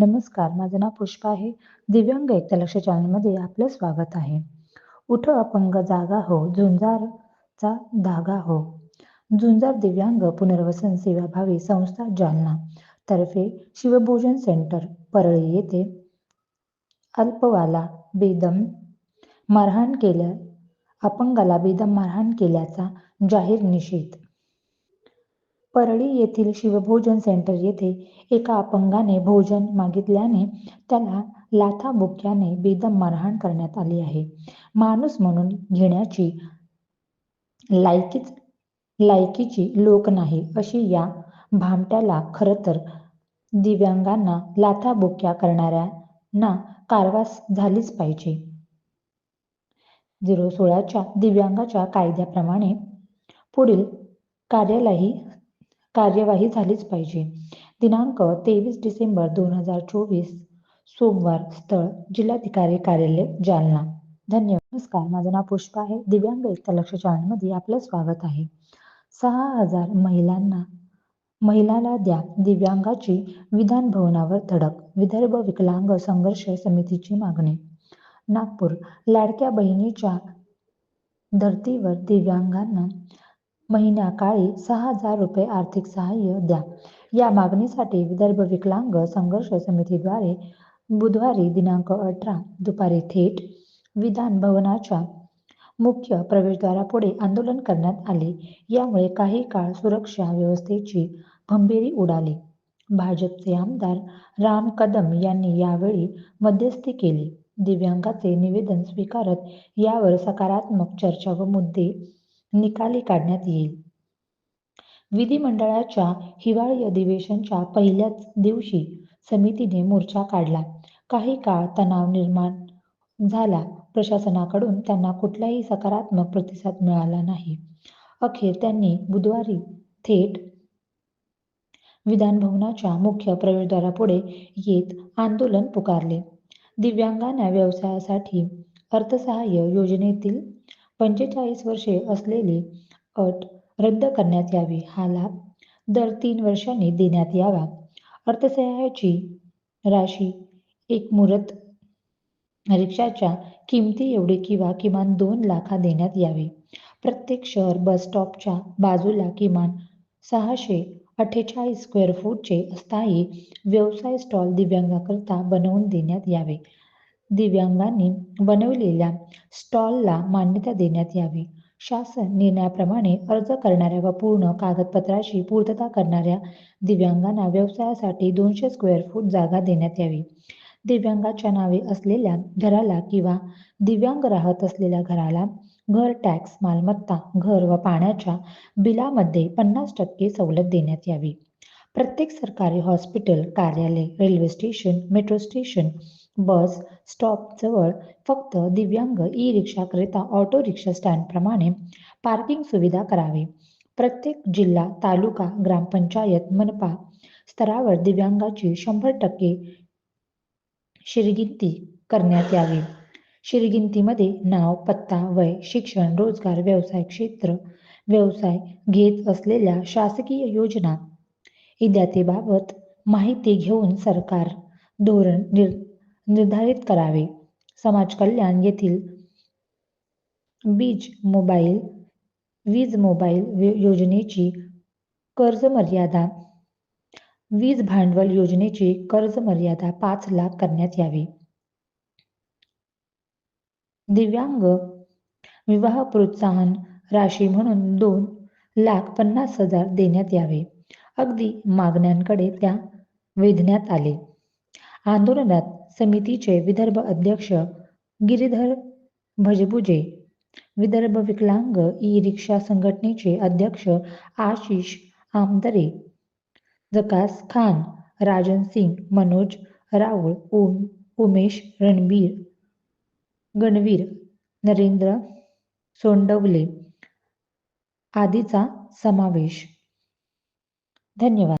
नमस्कार माझं नाव पुष्पा आहे. दिव्यांग एकता चॅनलमध्ये आपलं स्वागत आहे. उठ अपंग जागा हो झुंजारचा धागा हो. झुंजार दिव्यांग पुनर्वसन सेवाभावी संस्था जालना तर्फे शिवभोजन सेंटर परळी येथे अल्पवाला बेदम मारहाण केल्या अपंगाला बेदम मारहाण केल्याचा जाहीर निषेध. परळी येथील शिवभोजन सेंटर येथे एका अपंगाने भोजन मागितल्याने त्याला लाथाबुक्याने बेदम मारहाण करण्यात आली आहे. माणूस म्हणून घेण्याची लायकीच लायकीची लोक नाही अशी या भामट्याला खरं तर दिव्यांगांना लाथाबुक्या करणाऱ्यांना कारवास झालीच पाहिजे. झिरो सोळाच्या दिव्यांगाच्या कायद्याप्रमाणे पुढील कार्यालाही कार्यवाही झालीच पाहिजे. दिनांक तेवीस डिसेंबर दोन हजार चोवीस सोमवार स्थळ जिल्हाधिकारी कार्यालय जालना. धन्यवाद. नमस्कार. माझं नाव पुष्पा आहे. दिव्यांग एकता लक्ष चॅनलमध्ये आपलं स्वागत आहे. सहा हजार महिलांना महिलाला द्या दिव्यांगाची विधान भवनावर धडक विदर्भ विकलांग संघर्ष समितीची मागणी. नागपूर लाडक्या बहिणीच्या धर्तीवर दिव्यांगांना महिन्या काळी सहा हजार रुपये आर्थिक सहाय्य द्या. या मागणीसाठी विदर्भ विकलांग संघर्ष समितीद्वारे बुधवारी दिनांक अठरा दुपारी थेट विधान भवनाच्या मुख्य प्रवेशद्वारापुढे आंदोलन करण्यात आले. यामुळे काही काळ सुरक्षा व्यवस्थेची भंभीरी उडाली. भाजपचे आमदार राम कदम यांनी यावेळी मध्यस्थी केली. दिव्यांगाचे निवेदन स्वीकारत यावर सकारात्मक चर्चा व मुद्दे निकाली काढण्यात येईल. विधिमंडळाच्या हिवाळी अधिवेशनच्या पहिल्याच दिवशी समितीने मोर्चा काढला. काही काळ तणाव निर्माण झाला. प्रशासनाकडून त्यांना कुठलाही सकारात्मक प्रतिसाद मिळाला नाही. अखेर त्यांनी बुधवारी थेट विधानभवनाच्या मुख्य प्रवेशद्वारापुढे येत आंदोलन पुकारले. दिव्यांगांना व्यवसायासाठी अर्थसहाय्य योजनेतील पंचेचाळीस वर्षे असलेली अट रद्द करण्यात यावी. हा लाभ दर तीन वर्षांनी देण्यात यावा. अर्थसहाय्याची राशी एक मुहूर्त रिक्षाच्या किमती एवढे किंवा किमान दोन लाखा देण्यात यावे. प्रत्येक शहर बस स्टॉपच्या बाजूला किमान सहाशे अठ्ठेचाळीस स्क्वेअर फूटचे स्थायी व्यवसाय स्टॉल दिव्यांगाकरता बनवून देण्यात यावे. दिव्यांगांनी बनवलेल्या स्टॉलला मान्यता देण्यात यावी. शासन निर्णयाप्रमाणे अर्ज करणाऱ्या व पूर्ण कागदपत्राची पूर्तता करणाऱ्या दिव्यांगांना व्यवसायासाठी दोनशे स्क्वेअर फूट जागा देण्यात यावी. दिव्यांगाच्या नावे असलेल्या घराला किंवा दिव्यांग राहत असलेल्या घराला घर टॅक्स मालमत्ता घर व पाण्याच्या बिलामध्ये पन्नास टक्के सवलत देण्यात यावी. प्रत्येक सरकारी हॉस्पिटल कार्यालय railway station metro station bus स्टॉपजवळ फक्त दिव्यांग ई रिक्षाकरिता ऑटो रिक्षा स्टँडप्रमाणे पार्किंग सुविधा करावी. प्रत्येक जिल्हा तालुका ग्रामपंचायत मनपा स्तरावर दिव्यांगाची शंभर टक्के शिरगिंती करण्यात यावी. शिरगिंतीमध्ये नाव पत्ता वय शिक्षण रोजगार व्यवसाय क्षेत्र व्यवसाय घेत असलेल्या शासकीय योजना. इत्यादीबाबत माहिती घेऊन सरकार धोरण निर निर्धारित करावे. समाज कल्याण येथील बीज मोबाईल वीज मोबाईल योजनेची कर्ज मर्यादा वीज भांडवल योजनेची कर्ज मर्यादा पाच लाख करण्यात यावी. दिव्यांग विवाह प्रोत्साहन राशी म्हणून दोन लाख पन्नास हजार देण्यात यावे. अगदी मागण्यांकडे त्या वेधण्यात आले. आंदोलनात समितीचे विदर्भ अध्यक्ष गिरीधर भजबुजे विदर्भ विकलांग ई रिक्षा संघटनेचे अध्यक्ष आशिष आमदरे जकास खान राजन सिंग मनोज राऊळ ओम उमेश रणबीर गणवीर नरेंद्र सोंडवले आदीचा समावेश. धन्यवाद.